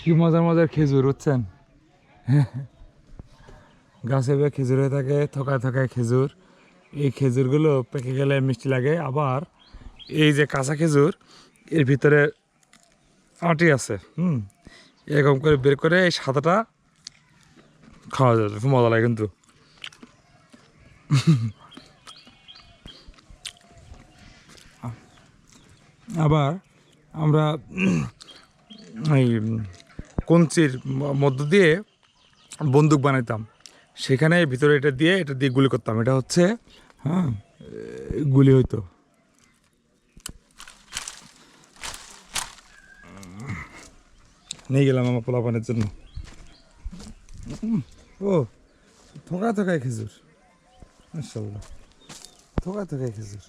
কি মজার মজার খেজুর, বুঝছেন? গাছে বেয়ে খেজুর হয়ে থাকে, থকায় থকায় খেজুর। এই খেজুরগুলো পেকে গেলে মিষ্টি লাগে। আবার এই যে কাঁচা খেজুর, এর ভিতরে আটি আছে, হুম? এরকম করে বের করে এই সাদাটা খাওয়া যাবে খুব মজা লাগে কিন্তু। আবার আমরা এই কঞ্চির মধ্য দিয়ে বন্দুক বানাইতাম। সেখানে ভিতরে এটা দিয়ে এটা দিয়ে গুলি করতাম। এটা হচ্ছে হ্যাঁ গুলি হইতো। নিয়ে গেলাম আমার পোলাপানের জন্য। ও, থোকা থোকায় খেজুর। মাসাল্লাহ থোকা থোকায় খেজুর।